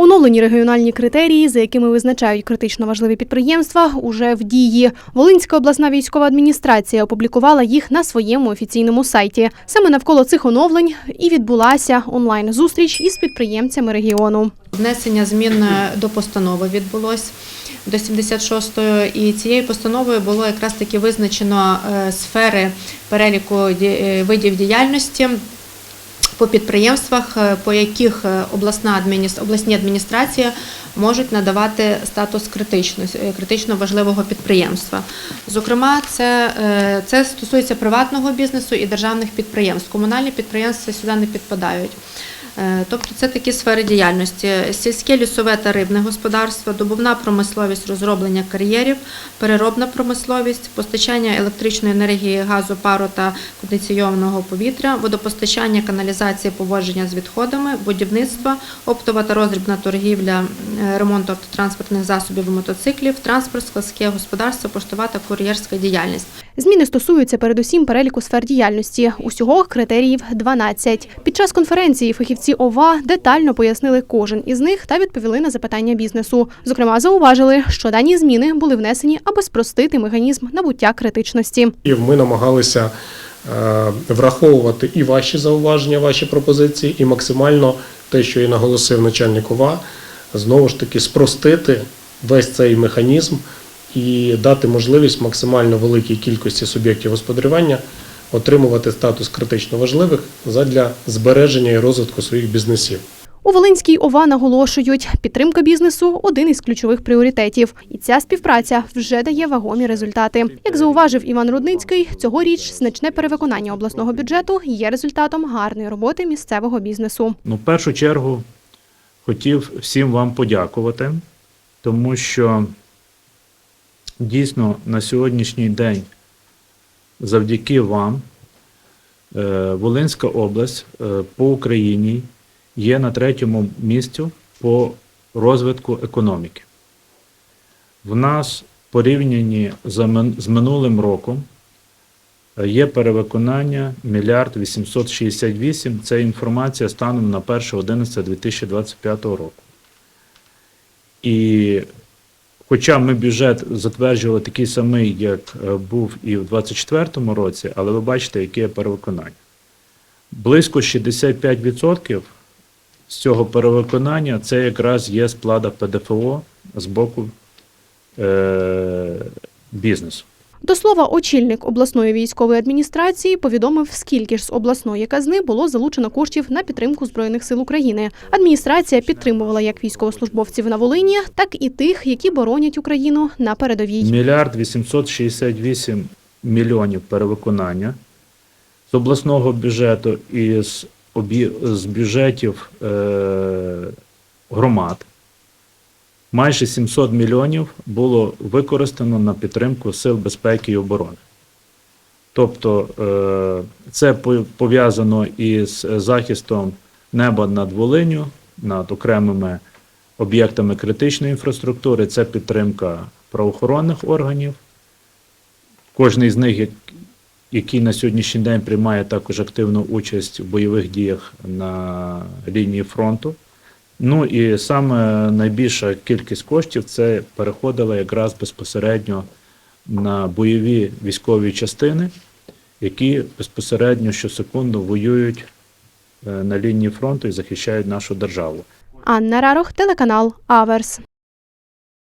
Оновлені регіональні критерії, за якими визначають критично важливі підприємства, уже в дії. Волинська обласна військова адміністрація опублікувала їх на своєму офіційному сайті. Саме навколо цих оновлень і відбулася онлайн-зустріч із підприємцями регіону. Внесення змін е, до постанови відбулось до 76-ї, і цією постановою було якраз таки визначено е, сфери переліку е, видів діяльності по підприємствах, е, по яких е, обласна адміністр... обласні адміністрації можуть надавати статус критично, е, критично важливого підприємства. Зокрема, це, це стосується приватного бізнесу і державних підприємств. Комунальні підприємства сюди не підпадають. Е, Тобто це такі сфери діяльності: сільське лісове та рибне господарство, добувна промисловість, розроблення кар'єрів, переробна промисловість, постачання електричної енергії, газу, пару та кондиційованого повітря, водопостачання, каналізація, поводження з відходами, будівництво, оптова та роздрібна торгівля, е, ремонт автотранспортних засобів і мотоциклів, транспорт, складське господарство, поштова та кур'єрська діяльність. Зміни стосуються передусім переліку сфер діяльності. Усього критеріїв 12. Під час конференції фахівці ОВА детально пояснили кожен із них та відповіли на запитання бізнесу. Зокрема, зауважили, що дані зміни були внесені, аби спростити механізм набуття критичності. І ми намагалися е, враховувати і ваші зауваження, ваші пропозиції, і максимально те, що і наголосив начальник ОВА, знову ж таки спростити весь цей механізм і дати можливість максимально великій кількості суб'єктів господарювання отримувати статус критично важливих задля збереження і розвитку своїх бізнесів. У Волинській ОВА наголошують, підтримка бізнесу один із ключових пріоритетів. І ця співпраця вже дає вагомі результати. Як зауважив Іван Рудницький, цьогоріч значне перевиконання обласного бюджету є результатом гарної роботи місцевого бізнесу. Ну, в першу чергу хотів всім вам подякувати, тому що дійсно на сьогоднішній день, завдяки вам, е, Волинська область е, по Україні є на третьому місці по розвитку економіки. В нас порівнянні з минулим роком е, Є перевиконання мільярд 868. Це інформація станом на 1.11.2025 року. І хоча ми бюджет затверджували такий самий, як е, був і в 2024 році, але ви бачите, яке перевиконання. Близько 65% з цього перевиконання це якраз є сплата ПДФО з боку е- бізнесу. До слова, очільник обласної військової адміністрації повідомив, скільки ж з обласної казни було залучено коштів на підтримку збройних сил України. Адміністрація підтримувала як військовослужбовців на Волині, так і тих, які боронять Україну на передовій. Мільярд 868 мільйонів перевиконання з обласного бюджету і з, бюджетів е... громад. Майже 700 мільйонів було використано на підтримку сил безпеки і оборони. Тобто е, це пов'язано із захистом неба над Волиню, над окремими об'єктами критичної інфраструктури, це підтримка правоохоронних органів. Кожний з них, який на сьогоднішній день приймає також активну участь в бойових діях на лінії фронту. Ну і саме найбільша кількість коштів це переходила якраз безпосередньо на бойові військові частини, які безпосередньо щосекунду воюють е, на лінії фронту і захищають нашу державу. Анна Рарох, телеканал Аверс.